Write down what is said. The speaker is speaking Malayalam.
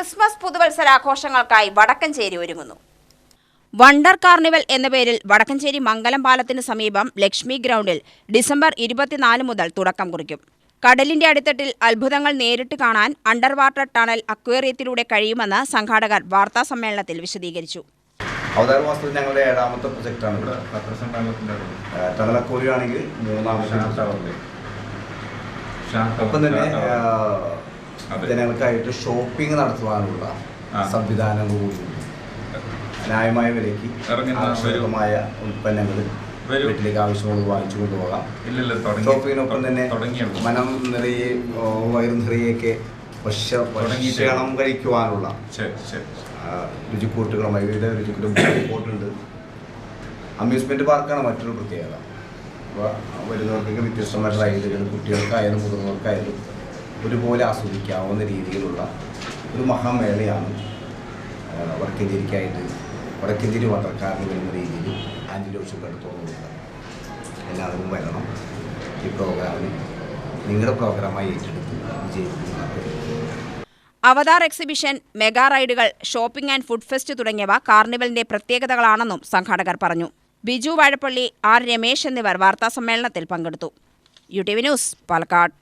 ക്രിസ്മസ് പുതുവത്സരാഘോഷങ്ങൾക്കായി വടക്കഞ്ചേരി ഒരുങ്ങുന്നു. വണ്ടർ കാർണിവൽ എന്ന പേരിൽ വടക്കഞ്ചേരി മംഗലം പാലത്തിന് സമീപം ലക്ഷ്മി ഗ്രൗണ്ടിൽ ഡിസംബർ ഇരുപത്തിനാല് മുതൽ തുടക്കം കുറിക്കും. കടലിന്റെ അടിത്തട്ടിൽ അത്ഭുതങ്ങൾ നേരിട്ട് കാണാൻ അണ്ടർ വാട്ടർ ടണൽ അക്വേറിയത്തിലൂടെ കഴിയുമെന്ന് സംഘാടകർ വാർത്താ സമ്മേളനത്തിൽ വിശദീകരിച്ചു. അവതാര മാസത്തിൽ ഞങ്ങളുടെ ഏഴാമത്തെ പ്രൊജക്റ്റാണ് ഇവിടെ. ആണെങ്കിൽ മൂന്നാമത്തെ ഒപ്പം തന്നെ. ജനങ്ങൾക്കായിട്ട് ഷോപ്പിംഗ് നടത്തുവാനുള്ള. സംവിധാനങ്ങൾ കൂടി ന്യായമായ വിലയ്ക്ക് ആവശ്യമായ ഉൽപ്പന്നങ്ങൾ. വീട്ടിലേക്ക് ആവശ്യമുള്ളത് വാങ്ങിച്ചു കൊണ്ടുപോകാം. ഷോപ്പിങ്ങിനൊപ്പം തന്നെ മനം നിറയെ വയറു നിറയെയൊക്കെ തുടങ്ങിയിട്ടേ. ഭക്ഷണം കഴിക്കുവാനുള്ള രുചിക്കൂട്ടുകളും വിവിധ രുചിക്കൂട്ടും റിപ്പോർട്ടുണ്ട് അമ്യൂസ്മെന്റ് പാർക്കാണ് മറ്റൊരു പ്രത്യേകത. അപ്പോൾ വരുന്നവർക്കൊക്കെ വ്യത്യസ്തമായ റൈഡുകൾ കുട്ടികൾക്കായാലും മുതിർന്നവർക്കായാലും ഒരുപോലെ ആസ്വദിക്കാവുന്ന രീതിയിലുള്ള ഒരു മഹാമേളയാണ് വടക്കഞ്ചേരിക്കായിട്ട് വടക്കഞ്ചേരി വാട്ടർ വരുന്ന രീതിയിൽ ആന്റി ലോഷുകളുടെ തോന്നുന്നത് എല്ലാവരും വരണം ഈ പ്രോഗ്രാമിന് നിങ്ങളുടെ പ്രോഗ്രാമായി ഏറ്റെടുത്ത് വിജയിക്കുന്നത് അവതാർ എക്സിബിഷൻ മെഗാ റൈഡുകൾ ഷോപ്പിംഗ് ആൻഡ് ഫുഡ് ഫെസ്റ്റ് തുടങ്ങിയവ കാർണിവലിന്റെ പ്രത്യേകതകളാണെന്നും സംഘാടകർ പറഞ്ഞു. ബിജു വാഴപ്പള്ളി ആർ രമേശ് എന്നിവർ വാർത്താസമ്മേളനത്തിൽ പങ്കെടുത്തു. U T V news Palakkad.